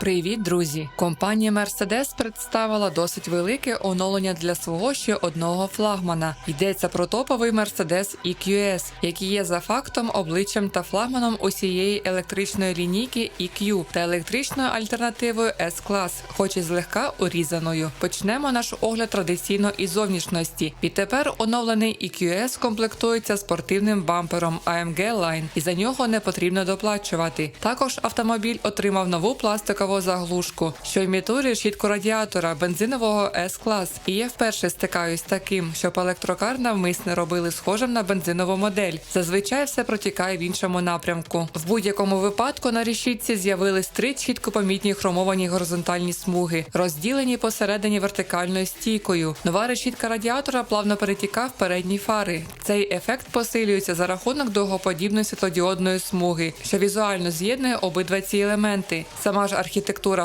Привіт, друзі! Компанія Mercedes представила досить велике оновлення для свого ще одного флагмана. Йдеться про топовий Mercedes EQS, який є за фактом обличчям та флагманом усієї електричної лінійки EQ та електричною альтернативою S-Class, хоч і злегка урізаною. Почнемо наш огляд традиційно із зовнішності. Відтепер оновлений EQS комплектується спортивним бампером AMG Line, і за нього не потрібно доплачувати. Також автомобіль отримав нову пластикову заглушку, що імітує решітку радіатора бензинового S-клас. І я вперше стикаюсь з таким, щоб електрокар навмисне робили схожим на бензинову модель. Зазвичай все протікає в іншому напрямку. В будь-якому випадку на решітці з'явились три чітко помітні хромовані горизонтальні смуги, розділені посередині вертикальною стійкою. Нова решітка радіатора плавно перетікав передні фари. Цей ефект посилюється за рахунок довгоподібної світлодіодної смуги, що візуально з'єднує обидва ці елементи. Сама ж архітектура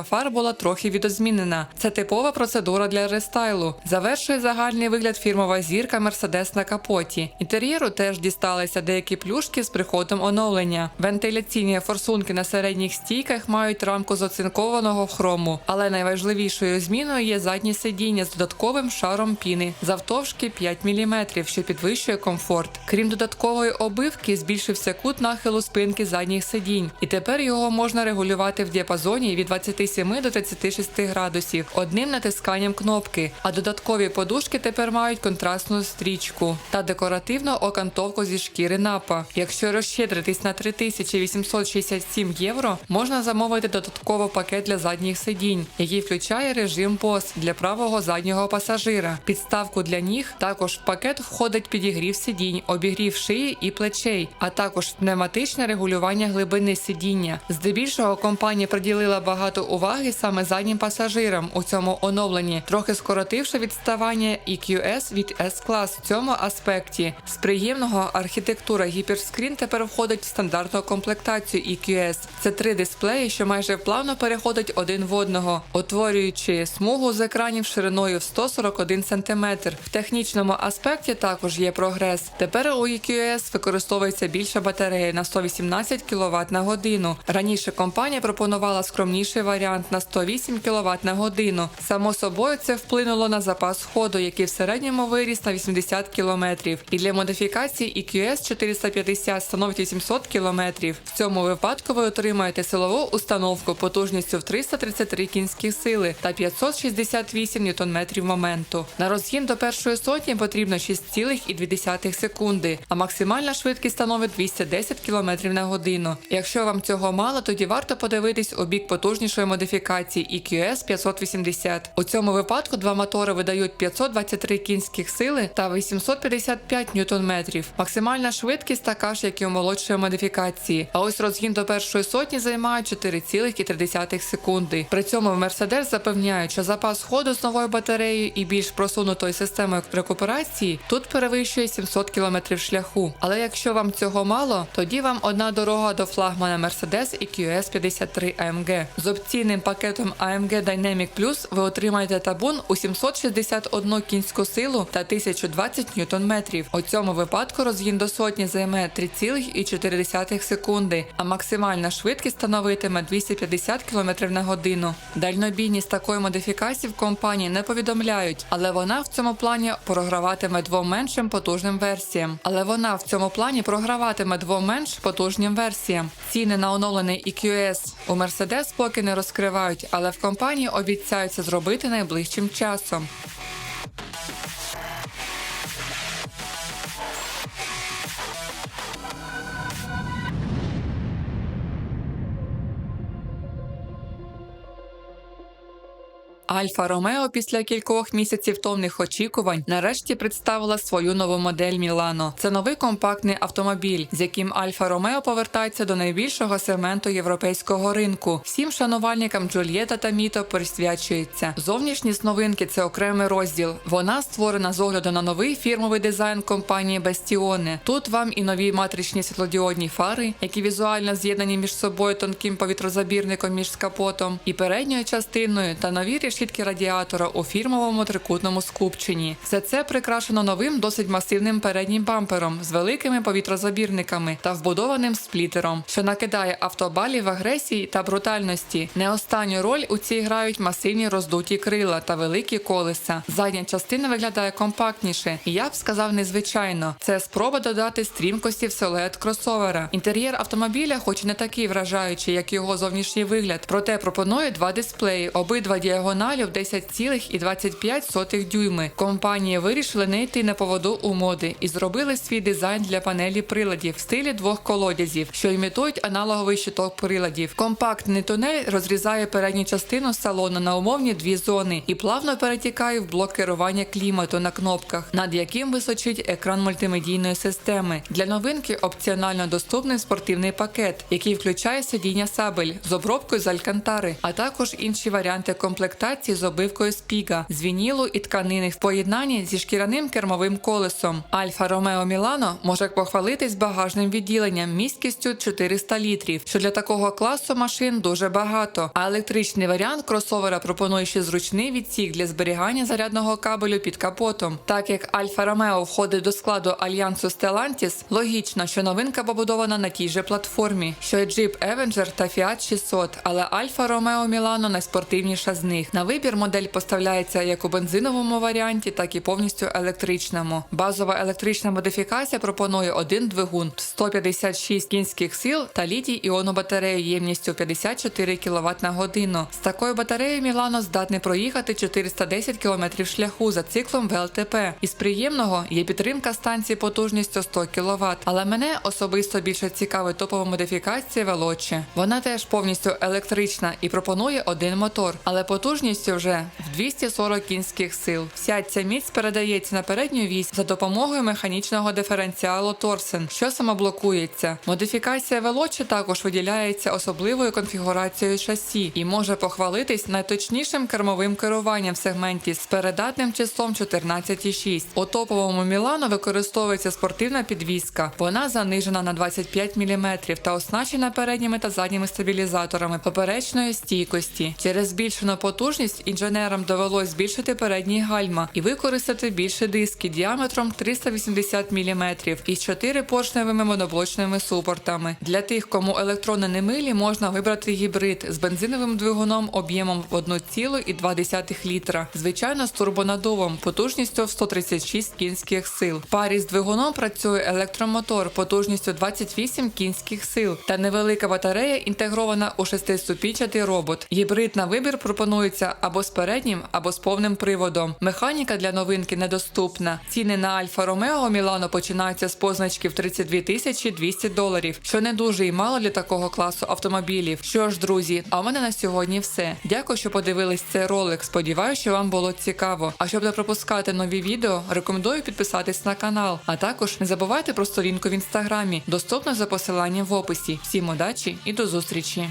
фар була трохи відозмінена. Це типова процедура для рестайлу. Завершує загальний вигляд фірмова зірка Mercedes на капоті. Інтер'єру теж дісталися деякі плюшки з приходом оновлення. Вентиляційні форсунки на середніх стійках мають рамку з оцинкованого хрому, але найважливішою зміною є заднє сидіння з додатковим шаром піни завтовшки 5 мм, що підвищує комфорт. Крім додаткової обивки, збільшився кут нахилу спинки задніх сидінь, і тепер його можна регулювати в діапазоні від 27 до 36 градусів одним натисканням кнопки. А додаткові подушки тепер мають контрастну стрічку та декоративну окантовку зі шкіри напа. Якщо розщедритись на 3867 євро, можна замовити додатково пакет для задніх сидінь, який включає режим BOSS для правого заднього пасажира. Підставку для ніг також в пакет входить підігрів сидінь, обігрів шиї і плечей, а також пневматичне регулювання глибини сидіння. Здебільшого компанія приділила багато уваги саме заднім пасажирам у цьому оновленні, трохи скоротивши відставання EQS від S-Class в цьому аспекті. З приємного архітектура гіперскрін тепер входить в стандартну комплектацію EQS. Це три дисплеї, що майже плавно переходять один в одного, утворюючи смугу з екранів шириною в 141 см. В технічному аспекті також є прогрес. Тепер у EQS використовується більша батарея на 118 кВт на годину. Раніше компанія пропонувала скромніший варіант на 108 кВт на годину. Само собою це вплинуло на запас ходу, який в середньому виріс на 80 км. І для модифікації EQS 450 становить 800 км. В цьому випадку ви отримаєте силову установку потужністю в 333 кінські сили та 568 Нм моменту. На розгін до першої сотні потрібно 6,2 секунди, а максимальна швидкість становить 210 км на годину. Якщо вам цього мало, тоді варто подивитись у бік потужнішої модифікації EQS 580. У цьому випадку два мотори видають 523 кінських сили та 855 ньютон-метрів. Максимальна швидкість така ж, як і у молодшої модифікації. А ось розгін до першої сотні займає 4,3 секунди. При цьому в Mercedes запевняють, що запас ходу з новою батареєю і більш просунутою системою рекуперації тут перевищує 700 км шляху. Але якщо вам цього мало, тоді вам одна дорога до флагмана Mercedes EQS 53 AMG. З опційним пакетом AMG Dynamic Plus ви отримаєте табун у 761 кінську силу та 1020 ньютон-метрів. У цьому випадку розгін до сотні займе 3,4 секунди, а максимальна швидкість становитиме 250 км на годину. Дальнобійність такої модифікації в компанії не повідомляють, але вона в цьому плані програватиме двом меншим потужним версіям. Але вона в цьому плані програватиме двом менш потужним версіям. Ціни на оновлений EQS у Mercedes поки не розкривають, але в компанії обіцяються зробити найближчим часом. Альфа Ромео після кількох місяців томних очікувань нарешті представила свою нову модель Мілано. Це новий компактний автомобіль, з яким Альфа Ромео повертається до найбільшого сегменту європейського ринку. Всім шанувальникам Джульєта та Міто присвячується. Зовнішність новинки це окремий розділ. Вона створена з огляду на новий фірмовий дизайн компанії Бастіоне. Тут вам і нові матричні світлодіодні фари, які візуально з'єднані між собою тонким повітрозабірником між капотом і передньою частиною, та нові рішення решітки радіатора у фірмовому трикутному скупченні. Все це прикрашено новим досить масивним переднім бампером з великими повітрозабірниками та вбудованим сплітером, що накидає автобалів агресії та брутальності. Не останню роль у цій грають масивні роздуті крила та великі колеса. Задня частина виглядає компактніше, і я б сказав незвичайно. Це спроба додати стрімкості в силует кросовера. Інтер'єр автомобіля, хоч не такий вражаючий, як його зовнішній вигляд, проте пропонує два дисплеї, обидва діагоналю в 10,25 дюйми. Компанії вирішили не йти на поводу у моди і зробили свій дизайн для панелі приладів в стилі двох колодязів, що імітують аналоговий щиток приладів. Компактний тунель розрізає передню частину салону на умовні дві зони і плавно перетікає в блок керування клімату на кнопках, над яким височить екран мультимедійної системи. Для новинки опціонально доступний спортивний пакет, який включає сидіння сабель з обробкою з алькантари, а також інші варіанти комплектації з обивкою спіга, з вінілу і тканини в поєднанні зі шкіряним кермовим колесом. Альфа Ромео Мілано може похвалитись багажним відділенням місткістю 400 літрів, що для такого класу машин дуже багато. А електричний варіант кросовера пропонує ще зручний відсік для зберігання зарядного кабелю під капотом. Так як Альфа Ромео входить до складу альянсу Stellantis, логічно, що новинка побудована на тій же платформі, що й Jeep Avenger та Fiat 600, але Альфа Ромео Мілано найспортивніша з них. Вибір модель поставляється як у бензиновому варіанті, так і повністю електричному. Базова електрична модифікація пропонує один двигун 156 кінських сил та літій іонну батарею ємністю 54 кВт на годину. З такою батареєю Мілано здатний проїхати 410 км шляху за циклом ВЛТП. Із приємного є підтримка станції потужністю 100 кВт, але мене особисто більше цікавить топова модифікація Veloce. Вона теж повністю електрична і пропонує один мотор, але потужністю вже в 240 кінських сил. Вся ця міць передається на передню вісь за допомогою механічного диференціалу Торсен, що самоблокується. Модифікація Veloce також виділяється особливою конфігурацією шасі і може похвалитись найточнішим кермовим керуванням в сегменті з передатним числом 14,6. У топовому Мілано використовується спортивна підвіска. Вона занижена на 25 мм та оснащена передніми та задніми стабілізаторами поперечної стійкості. Через збільшену потужність інженерам довелось збільшити передні гальма і використати більше диски діаметром 380 мм із 4 поршневими моноблочними супортами. Для тих, кому електрони не милі, можна вибрати гібрид з бензиновим двигуном об'ємом в 1,2 літра, звичайно з турбонадувом потужністю в 136 кінських сил. В парі з двигуном працює електромотор потужністю 28 кінських сил та невелика батарея інтегрована у шестиступінчатий робот. Гібрид на вибір пропонується або з переднім, або з повним приводом. Механіка для новинки недоступна. Ціни на Альфа Ромео Мілано починаються з позначки в 32 тисячі 200 доларів, що не дуже і мало для такого класу автомобілів. Що ж, друзі, а в мене на сьогодні все. Дякую, що подивились цей ролик. Сподіваюся, що вам було цікаво. А щоб не пропускати нові відео, рекомендую підписатись на канал. А також не забувайте про сторінку в інстаграмі, доступну за посиланням в описі. Всім удачі і до зустрічі!